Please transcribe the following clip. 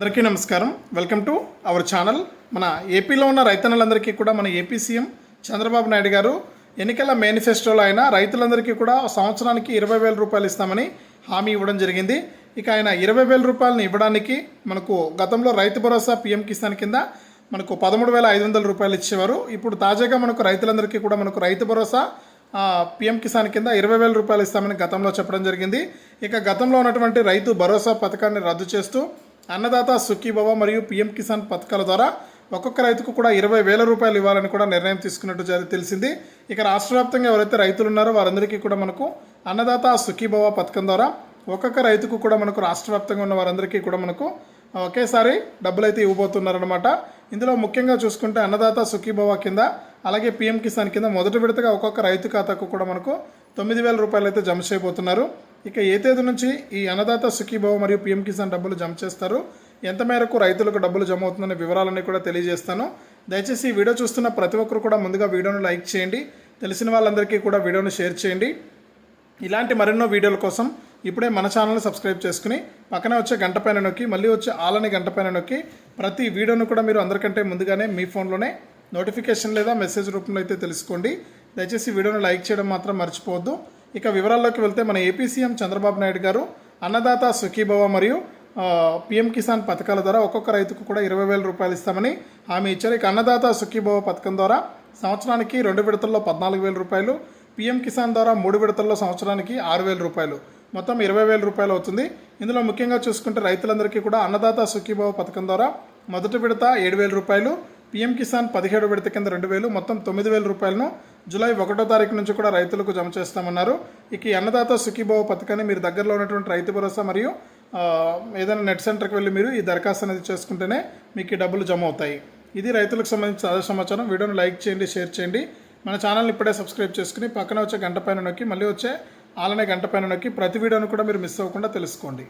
అందరికీ నమస్కారం. Welcome to our channel. మన ఏపీలో ఉన్న రైతన్నలందరికీ కూడా మన ఏపీ సీఎం చంద్రబాబు నాయుడు గారు ఎన్నికల మేనిఫెస్టోలో ఆయన రైతులందరికీ కూడా సంవత్సరానికి ఇరవై వేల రూపాయలు ఇస్తామని హామీ ఇవ్వడం జరిగింది. ఇక ఆయన ఇరవై వేల రూపాయలను ఇవ్వడానికి మనకు గతంలో రైతు భరోసా పీఎం కిసాన్ కింద మనకు పదమూడు వేల ఐదు వందల రూపాయలు ఇచ్చేవారు. ఇప్పుడు తాజాగా మనకు రైతులందరికీ కూడా మనకు రైతు భరోసా పిఎం పీఎం కిసాన్ కింద ఇరవై వేల రూపాయలు ఇస్తామని గతంలో చెప్పడం జరిగింది. ఇక గతంలో ఉన్నటువంటి రైతు భరోసా పథకాన్ని రద్దు చేస్తూ అన్నదాత సుఖీభవ మరియు పీఎం కిసాన్ పథకాల ద్వారా ఒక్కొక్క రైతుకు కూడా ఇరవై వేల రూపాయలు ఇవ్వాలని కూడా నిర్ణయం తీసుకున్నట్టు తెలిసింది. ఇక రాష్ట్ర వ్యాప్తంగా ఎవరైతే రైతులు ఉన్నారో వారందరికీ కూడా మనకు అన్నదాత సుఖీభవ పథకం ద్వారా ఒక్కొక్క రైతుకు కూడా మనకు రాష్ట్ర వ్యాప్తంగా ఉన్న వారందరికీ కూడా మనకు ఒకేసారి డబ్బులు అయితే ఇవ్వబోతున్నారనమాట ఇందులో ముఖ్యంగా చూసుకుంటే అన్నదాత సుఖీభవ కింద అలాగే పీఎం కిసాన్ కింద మొదటి విడతగా ఒక్కొక్క రైతు ఖాతాకు కూడా మనకు తొమ్మిది వేల రూపాయలు అయితే జమ చేయబోతున్నారు. ఇక ఏ తేదీ నుంచి ఈ అన్నదాత సుఖీభవ మరియు పీఎం కిసాన్ డబ్బులు జమ చేస్తారు ఎంత మేరకు రైతులకు డబ్బులు జమ అవుతుందనే వివరాలన్నీ కూడా తెలియజేస్తాను. దయచేసి ఈ వీడియో చూస్తున్న ప్రతి ఒక్కరు కూడా ముందుగా వీడియోను లైక్ చేయండి తెలిసిన వాళ్ళందరికీ కూడా వీడియోను షేర్ చేయండి. ఇలాంటి మరెన్నో వీడియోల కోసం ఇప్పుడే మన ఛానల్ని సబ్స్క్రైబ్ చేసుకుని పక్కనే వచ్చే గంట పైన నొక్కి మళ్ళీ వచ్చే ఆలని గంట పైన నొక్కి ప్రతి వీడియోను కూడా మీరు అందరికంటే ముందుగానే మీ ఫోన్లోనే నోటిఫికేషన్ లేదా మెసేజ్ రూపంలో అయితే తెలుసుకోండి. దయచేసి వీడియోను లైక్ చేయడం మాత్రం మర్చిపోవద్దు. ఇక వివరాల్లోకి వెళ్తే మన ఏపీ సీఎం చంద్రబాబు నాయుడు గారు అన్నదాత సుఖీభవ మరియు పిఎం పీఎం కిసాన్ పథకాల ద్వారా ఒక్కొక్క రైతుకు కూడా ఇరవై వేల రూపాయలు ఇస్తామని హామీ ఇచ్చారు. ఇక అన్నదాత సుఖీభవ పథకం ద్వారా సంవత్సరానికి రెండు విడతల్లో పద్నాలుగు వేల రూపాయలు పీఎం కిసాన్ ద్వారా మూడు విడతల్లో సంవత్సరానికి ఆరు వేల రూపాయలు. మొత్తం ఇరవై వేల రూపాయలు అవుతుంది. ఇందులో ముఖ్యంగా చూసుకుంటే రైతులందరికీ కూడా అన్నదాత సుఖీభవ పథకం ద్వారా మొదటి విడత ఏడు వేల రూపాయలు పీఎం కిసాన్ పదిహేడు విడత కింద రెండు వేలు మొత్తం తొమ్మిది వేల రూపాయలను జూలై ఒకటో తారీఖు నుంచి కూడా రైతులకు జమ చేస్తామన్నారు. ఇక అన్నదాత సుఖీభావ పథకాన్ని మీరు దగ్గరలో ఉన్నటువంటి రైతు భరోసా మరియు ఏదైనా నెట్ సెంటర్కి వెళ్ళి మీరు ఈ దరఖాస్తు అనేది చేసుకుంటేనే మీకు ఈ డబ్బులు జమ అవుతాయి. ఇది రైతులకు సంబంధించిన తాజా సమాచారం. వీడియోను లైక్ చేయండి షేర్ చేయండి. మన ఛానల్ని ఇప్పుడే సబ్స్క్రైబ్ చేసుకుని పక్కన వచ్చే గంట పైన నొక్కి మళ్ళీ వచ్చే ఆలనే గంట పైన నొక్కి ప్రతి వీడియోను కూడా మీరు మిస్ అవ్వకుండా తెలుసుకోండి.